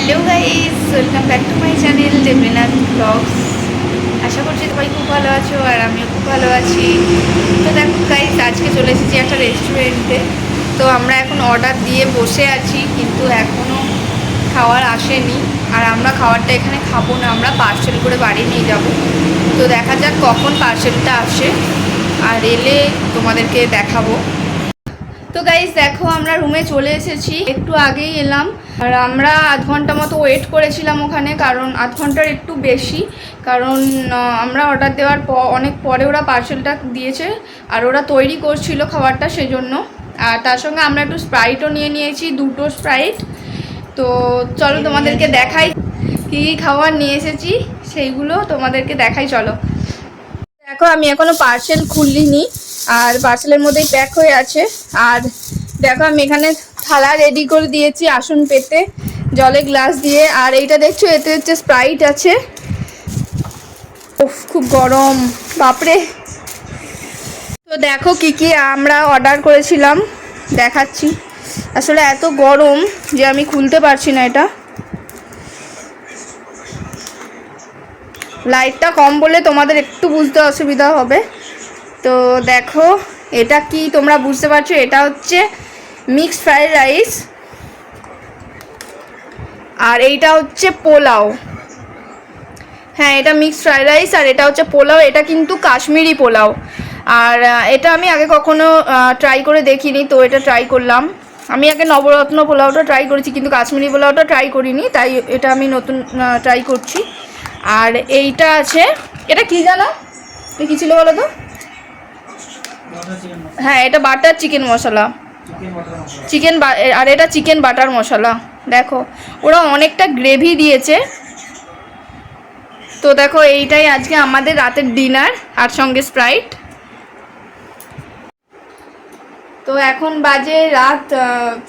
Hello guys, welcome back to my channel Debnath blogs. আশা করছি সবাই খুব ভালো আছো আর আমিও খুব ভালো আছি। তো দেখো গাইস আজকে চলে এসেছি একটা রেস্টুরেন্টে তো আমরা এখন অর্ডার দিয়ে বসে আছি, কিন্তু এখনও খাওয়ার আসেনি। আর আমরা খাবারটা এখানে খাব না, আমরা পার্সেল করে বাড়ি নিয়ে যাব। তো দেখা যাক কখন পার্সেলটা আসে। আর এলে তোমাদেরকে দেখাবো। তো গাইজ দেখো আমরা রুমে চলে এসেছি। একটু আগেই এলাম। আর আমরা আধ ঘণ্টা মতো ওয়েট করেছিলাম ওখানে, কারণ আধ ঘণ্টার একটু বেশি। কারণ আমরা অর্ডার দেওয়ার পর অনেক পরে ওরা পার্সেলটা দিয়েছে। আর ওরা তৈরি করছিল খাবারটা সেজন্য। আর তার সঙ্গে আমরা একটু স্প্রাইটও নিয়ে নিয়েছি, দুটো স্প্রাইট তো চলো তোমাদেরকে দেখাই কী কী খাবার নিয়ে এসেছি, সেইগুলো তোমাদেরকে দেখাই, চলো। দেখো, আমি এখনও পার্সেল খুলিনি। আর পার্সেলের মধ্যেই প্যাক হয়ে আছে। আর দেখো, আমি এখানে থালা রেডি করে দিয়েছি আসন পেতে, জলে গ্লাস দিয়ে। আর এইটা দেখছ, এতে হচ্ছে স্প্রাইট আছে। উফ, খুব গরম, বাপরে। তো দেখো কি কি আমরা অর্ডার করেছিলাম, দেখাচ্ছি। আসলে এত গরম যে আমি খুলতে পারছি না এটা। লাইটটা কম বলে তোমাদের একটু বুঝতে অসুবিধা হবে। তো দেখো, এটা কি তোমরা বুঝতে পারছ? এটা হচ্ছে মিক্সড ফ্রাইড রাইস আর এইটা হচ্ছে পোলাও। হ্যাঁ এটা মিক্সড ফ্রাইড রাইস আর এটা হচ্ছে পোলাও, এটা কিন্তু কাশ্মীরি পোলাও। আর এটা আমি আগে কখনো ট্রাই করে দেখিনি, তো এটা ট্রাই করলাম। আমি আগে নবরত্ন পোলাওটা ট্রাই করেছি, কিন্তু কাশ্মীরি পোলাওটা ট্রাই করিনি, তাই এটা আমি নতুন ট্রাই করছি। আর এইটা আছে, এটা কি জানো? কী ছিল বলো তো? হ্যাঁ এটা বাটার চিকেন মশলা। চিকেন আর এটা চিকেন বাটার মশলা। দেখো ওরা অনেকটা গ্রেভি দিয়েছে। তো দেখো এইটাই আজকে আমাদের রাতের ডিনার আর সঙ্গে স্প্রাইট। তো এখন বাজে রাত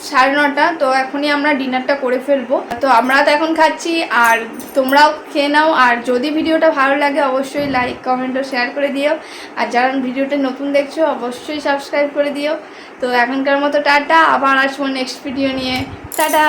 সাড়ে নটা, তো এখনই আমরা ডিনারটা করে ফেলব। তো আমরা তো এখন খাচ্ছি, আর তোমরাও খেয়ে নাও, আর যদি ভিডিওটা ভালো লাগে অবশ্যই লাইক, কমেন্ট ও শেয়ার করে দিও। আর যারা ভিডিওটা নতুন দেখছ, অবশ্যই সাবস্ক্রাইব করে দিও। তো এখনকার মতো টাটা, আবার আসব নেক্সট ভিডিও নিয়ে। টাটা!